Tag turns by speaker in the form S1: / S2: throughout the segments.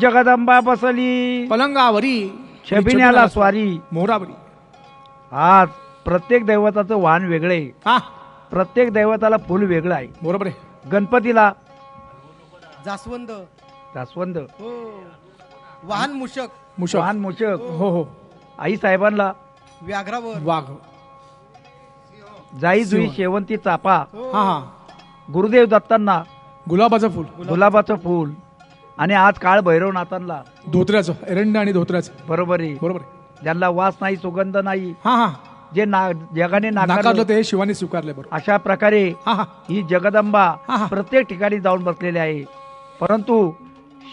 S1: जगदंबा बसली.
S2: पलंगावरी
S1: छबिन्याला स्वारी.
S2: मोरावरी.
S1: आज प्रत्येक दैवताचं वाहन वेगळे.
S2: हा.
S1: प्रत्येक दैवताला फुल वेगळं आहे.
S2: बरोबर आहे.
S1: गणपतीला
S3: जास्वंद.
S1: जास्वंद.
S3: हो. वाहन मूषक
S2: मुशक.
S1: वाहन मोचक
S2: हो. हो
S1: आई साहेबांना
S3: व्याघ्रावर.
S2: वाघ.
S1: जाई जुई. शेवंती चापा.
S3: हो.
S2: हा हा.
S1: गुरुदेव दत्तांना
S2: गुलाबाचं फुल.
S1: गुलाबाचं फूल. आणि आज काळ भैरवनाथांना
S2: धोत्र्याचं एरंड आणि धोत्र्याचं
S1: बरोबर आहे.
S2: बरोबर आहे.
S1: ज्यांना वास नाही सुगंध नाही.
S2: हा हा.
S1: जे ना जगाने
S2: नाकारलं
S1: नाकारलं
S2: ते शिवानी स्वीकारले बरोबर.
S1: अशा प्रकारे
S2: हा हा.
S1: ही जगदंबा
S2: हा.
S1: प्रत्येक ठिकाणी जाऊन बसलेली आहे. परंतु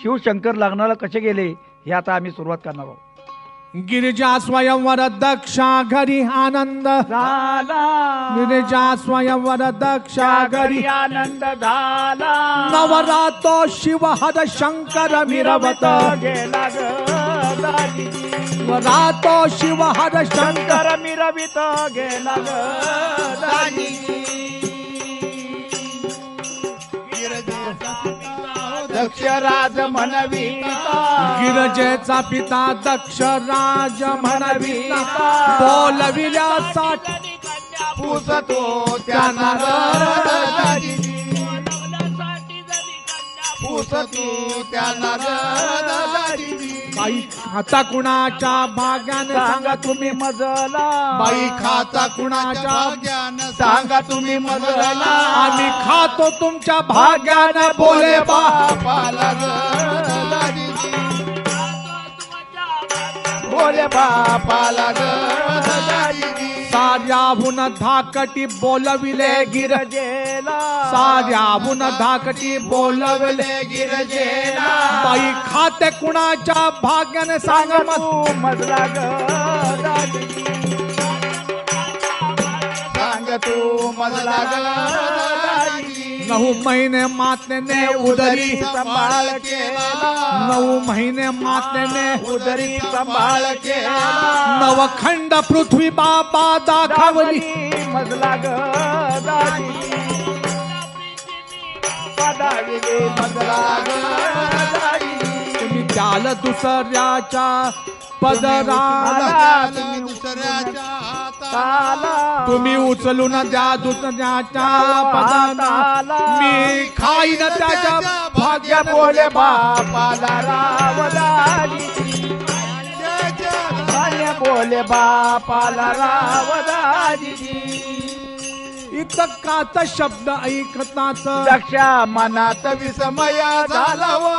S1: शिवशंकर लग्नाला कसे गेले हे आता आम्ही सुरुवात करणार आहोत.
S2: गिरिजा स्वयंवर दक्षा घरी आनंद गिरिजा स्वयंवर दक्षा घरी
S1: आनंद झाला.
S2: नवरातो शिव हर शंकर मिरवत.
S1: गेला
S2: रातो शिव हर शंकर
S1: शंकर मिरवित गेला दक्ष राज म्हणविता
S2: गिरजेचा पिता दक्ष राज म्हणविता बोलविल्यासाठी
S1: पुसतो
S2: त्यांना
S1: पुसतो त्यांना
S2: बाई खाता कुणाच्या भाग्याने सांगा तुम्ही
S1: मजला.
S2: बाई खाता कुणाच्या
S1: सांगा तुम्ही मजला.
S2: आम्ही खातो तुमच्या भाग्याने बोले
S1: बापाला बोले बापाला
S2: साऱ्याहून धाकटी बोलविले गिर
S1: गिरजेला.
S2: साऱ्याहून धाकटी बोलविले
S1: गिरजेला.
S2: बाई खाते कुणाच्या भाग्याने सांगा
S1: मजला ग सांग तू मजला ग
S2: नऊ महिने मातेने उदरी
S1: सांभाळ केला.
S2: नऊ महिने मातेने
S1: उदरी सांभाळ केला.
S2: नवखंड पृथ्वी बाबा दाखवली.
S1: मजला
S2: तुम्ही द्याल दुसऱ्याच्या पदराला
S1: दुसऱ्याच्या
S2: तुम्ही उचलून द्या दुसऱ्याच्या पदराला मी खाईन त्याच्या
S1: भाग्य बोले बापाला राव दाजी भाग्य बोले बापाला राव दाजी
S2: इतकाच शब्द ऐकताच.
S1: दक्षा मनात विसमया झाला हो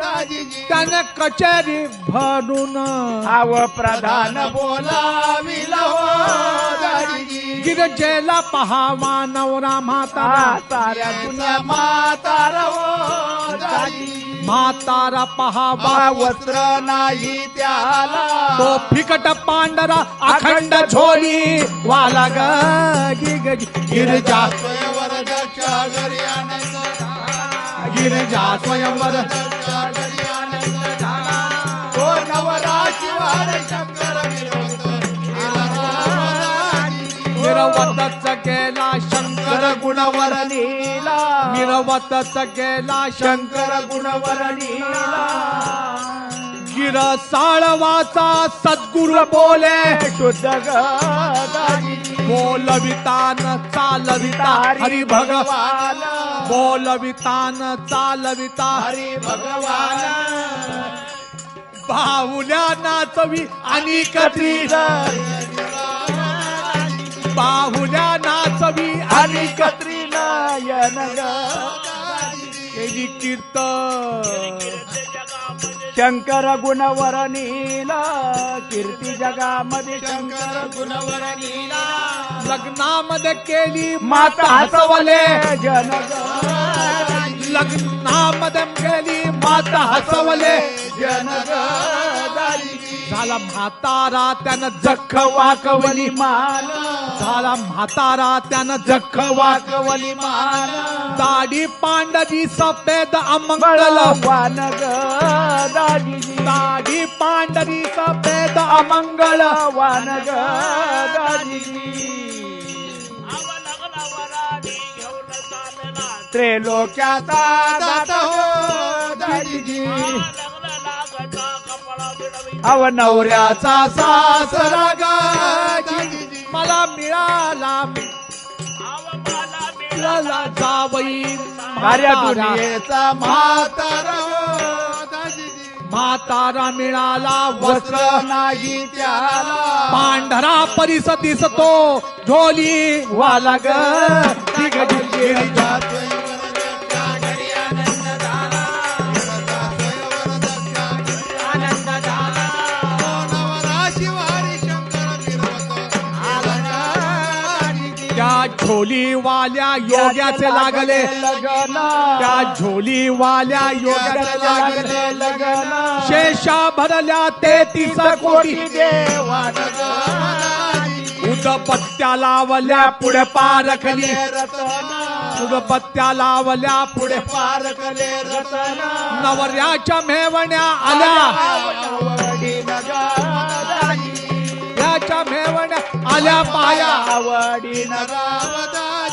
S1: दाजीजी
S2: त्याने कचेरी भरून
S1: आव प्रधान बोलाविला हो दाजीजी
S2: गिरजेला पहावा नवरा म्हातारा
S1: साऱ्या दाजी
S2: म्हातारा पहावा
S1: वस्त्र नाही त्याला.
S2: तो फिकट पांढरा अखंड झोली वाला ग गी ग गी. गिरजा गिरजा स्वयंवर
S1: तो नवरा शिवार शंकर
S2: मिरवतच गेला शंकर
S1: गुणवर नीला.
S2: मिरवतच गेला शंकर
S1: गुणवर नीला.
S2: गिर साळवाचा सद्गुरु बोले.
S1: शुद्ध
S2: बोलवितान चालविता हरी भगवान. बोलवितान चालविता
S1: हरी भगवान.
S2: बाहुल्या नाचवी आणि कत्री बाहुल्या नाचवी आणि
S1: कत्री नायन
S2: केली कीर्तन.
S1: शंकर गुणवर नीला कीर्ती जगामध्ये शंकर गुणवर नीला.
S2: लग्नामध्ये केली
S1: माता हसवले जन
S2: लग्नामध्ये केली माता हसवले
S1: जन
S2: झाला म्हातारा त्यानं जख
S1: वाकवली मान
S2: झाला म्हातारा त्यानं जख वाक
S1: वाकवली मान
S2: दाढी पांढरी सफेद अमंगल
S1: वान
S2: दाढी पांढरी सफेद
S1: अमंगल वान दाजी त्रेलोक्याचा दात हो
S2: दाजीजी
S1: अव नवऱ्या
S2: नवऱ्याचा सासरा ग मला मिळाला मिळाला जावई. म्हातारा मिळाला वस्त्र नाही त्याला. पांढरा परिस दिसतो. ढोली वाला ग. झोलीवाल्या योग्याचे लागले त्या झोलीवाल्या योग्याचे लागले शेषा भरल्या तेहतीस कोटी उदपत्त्या लावल्या पुढे पारखली. उदपत्त्या लावल्या पुढे
S3: रतन.
S2: नवऱ्याच्या मेवण्या आल्या. देवाच्या मेवण्या आल्या पाया. आवडी नरावदा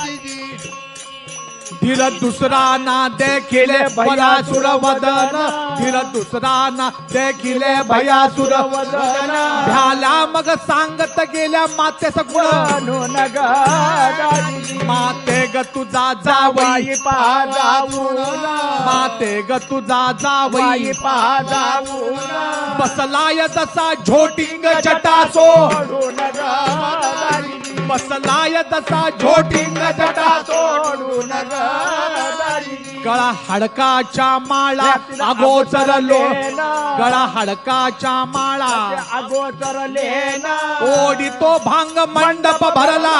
S2: धीर दुसरा ना देखिले भयासुर वदन। धीर दुसरा ना देखिले भयासुर वदन। भ्याला मग सांगत गेल्या माते सगुण माते ग तुझा जावई माते ग तुझा जावई। बसलाय तसा झोटिंग जटासो। बसलाय तसा झोटिंग जटासो गळा हडकाच्या माळा अगोचरलो गळा हडकाच्या माळा. ओढितो भांग मंडप भरला.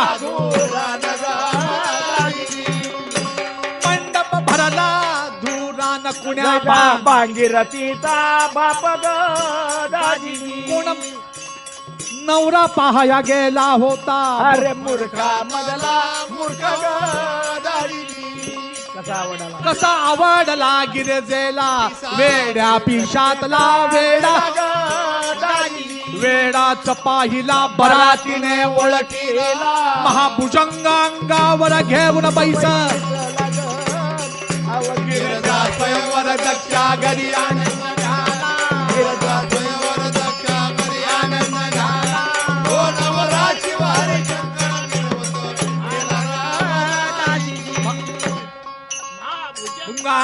S2: मंडप भरला धुरान कुण्या बा-
S1: भांगीरथीचा बाप दाजी
S2: कोण नवरा पाहाया गेला होता.
S1: अरे मूर्खा मधला मूर्ख कसा आवडाला?
S2: कसा आवडला गिरजेला? वेड्या पिशातला वेडा. वेडाच पाहिला बरातीने ओळखीला. महाभुजंग अंगावर घेऊन बैस. गिरजा स्वयंवर दक्षा घरी आनंद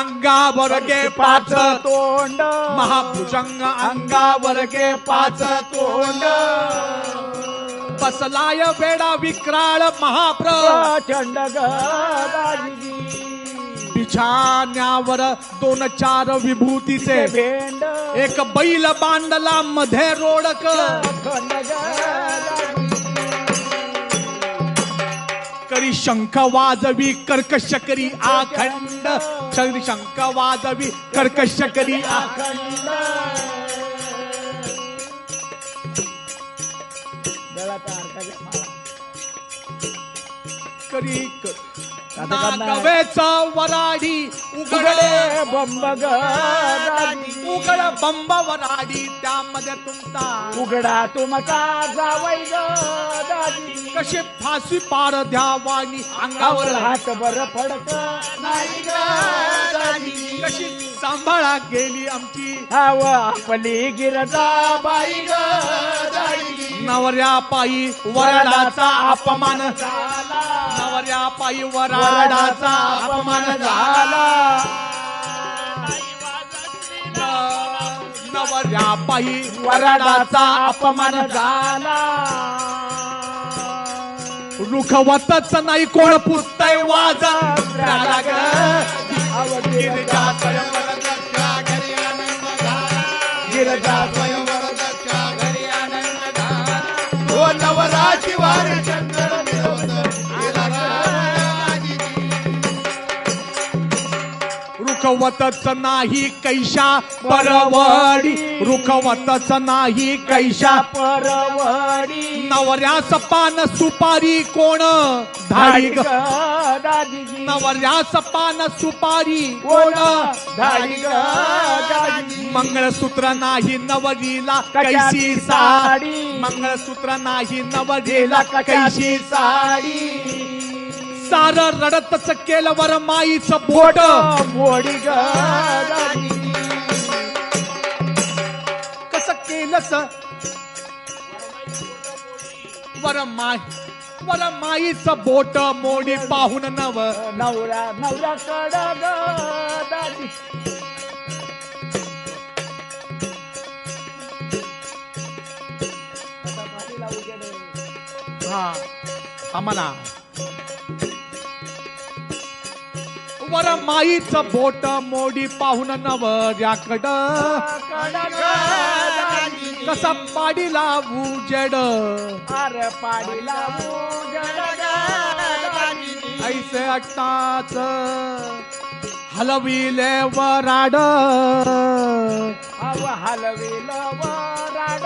S2: अंगावर घे पाच
S1: तोंड.
S2: महाभुजंग अंगावर घे पाच तोंड. बसलाय वेडा विक्राळ महाप्र
S1: प्रचंड ग दाजी
S2: बिछाण्यावर दोन चार विभूतीचे.
S1: भेंड.
S2: एक बैल बांधला मध्ये रोडक.
S1: ग
S2: करी शंख वाजवी कर्कश करी आखंड. करी शंख वाजवी कर्कश करी. करी. नागवेच वराडी उघडे
S1: बंब
S2: उघड बंब वराडी त्यामध्ये तुमचा
S1: उघडा तुमचा जावई
S2: कशी फाशी पार द्यावानी अंगावर
S1: हात बर फडक नाही ग
S2: कशी सांभाळा गेली आमची.
S1: हाव आपली गिरजा बाई
S2: नवऱ्या पायी वराडाचा अपमान. नवऱ्या पायी वराडाचा अपमान झाला. नवऱ्या पायी वराडाचा अपमान
S1: झाला.
S2: रुखवतच नाही कोण पुस्तय वाज राला ग. रुखवतच नाही कैशा परवडी. रुखवतच नाही कैशा
S1: परवडी.
S2: नवऱ्यास पान सुपारी कोण? धाडी नवऱ्यास पान सुपारी
S1: कोण?
S2: मंगळसूत्र नाही नवरीला कैशी साडी? मंगळसूत्र नाही नवरीला कैशी साडी? सार रडतच केलं वर माईच
S1: बोट. मोडी कस
S2: केलस वर माई वर माईच बोट मोडी पाहून नव.
S1: नवरा नवरा
S2: हा आम्हाला वर माईचं बोट मोडी पाहून नवऱ्याकड कसा लावू जड.
S1: अरे लावू
S2: ऐसे अट्टाच हलविले वराड
S1: हलविल वराड.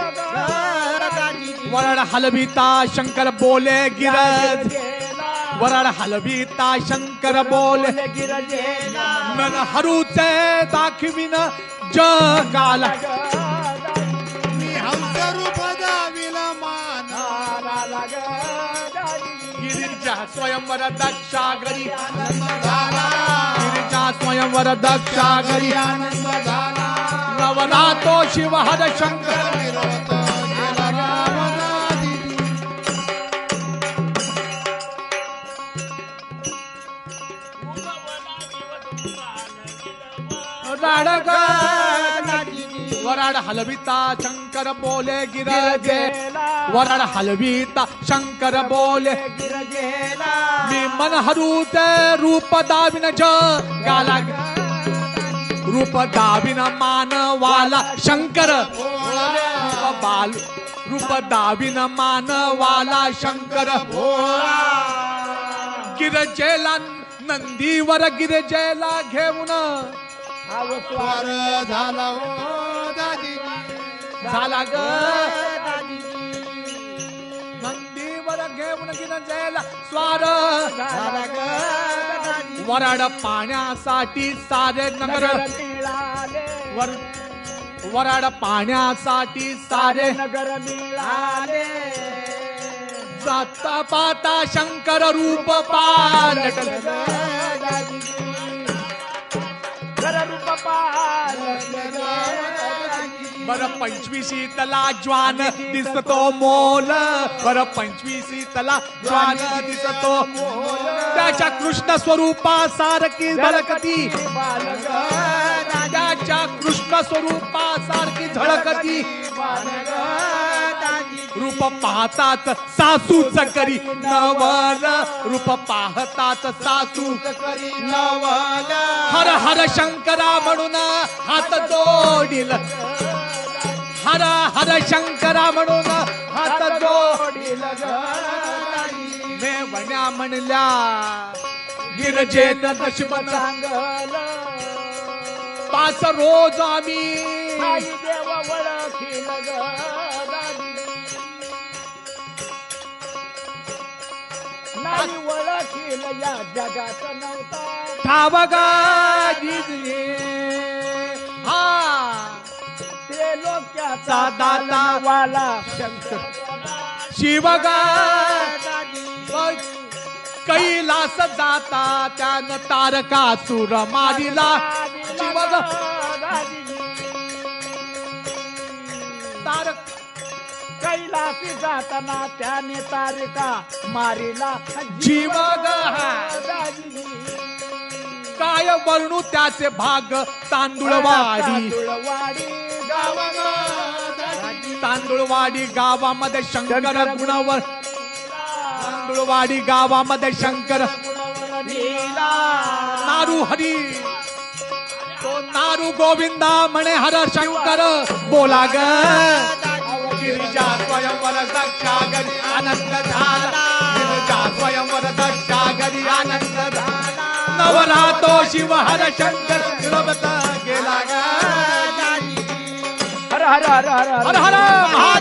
S2: वराड हलविता शंकर बोले गिरज. वराड हलविता शंकर बोले मन हरूचे दाखविन जगाला.
S3: मी हंस रूप दाविला मान
S2: गिरिजा स्वयंवर दक्षा घरी
S3: झाला
S2: गिरिजा स्वयंवर दक्षा घरी
S3: आनंद झाला
S2: नवनाथो शिव हर शंकर वराड हलविता शंकर बोले गिरजे. वराड हलविता शंकर बोले
S1: गिरजेला.
S2: मी मन हरूते रूप दाविन जगाला रूप दाविन मानवाला शंकर. रूप बाल. रूप दाविन मानवाला शंकर. गिरजेला नंदीवर गिरजेला घेऊन.
S3: वर झाला हो दादी.
S2: झाला ग. नंदीवर घेऊन गिरजेला स्वार
S3: झाला ग
S2: वराड पाण्यासाठी सारे नगर. वर वराड पाण्यासाठी सारे
S1: नगर मिळाले.
S2: जाता पाता शंकर रूप पालट
S1: पाल.
S2: बर पंचवीसी तला ज्वान दिसतो मोल. बर पंचवीसी तला ज्वान दिसतो त्याच्या कृष्ण स्वरूपा सारखी झळकती. त्याच्या कृष्ण स्वरूपा सारखी झळकती. रूप पाहतात सासूच करी नवल. रूप पाहतात सासू
S3: नवल.
S2: हर हर शंकरा म्हणून हात जोडील. हर हर शंकरा म्हणून हात जोडील मेवण्या म्हणल्या गिरजे दशमन पाच रोज आम्ही
S1: देव ओळखी ओळखील या जगात नव्हता.
S2: ठावगा जिजले हा.
S1: ते लोक्याचा
S2: दाता
S1: वाला शंकर.
S2: शिवगा कैलास जाता त्यानं तारकासुर मारिला. शिवग
S1: कैलासी जाताना त्याने तारिका मारिला.
S2: जीवग काय वर्णू त्याचे भाग? तांदूळवाडी.
S1: तांदूळवाडी
S2: तांदूळवाडी गावामध्ये शंकर गुणावर. तांदूळवाडी गावामध्ये शंकर नारू हरी. तो नारू गोविंदा म्हणे हर शंकर. बोला ग. गिरिजा स्वयंवर दक्षा घरी आनंद झाला. गिरिजा स्वयंवर दक्षा घरी आनंद झाला. नवरातो शिव हर शंकर फिरवत गेला
S1: हर हर हर हर
S2: हर हर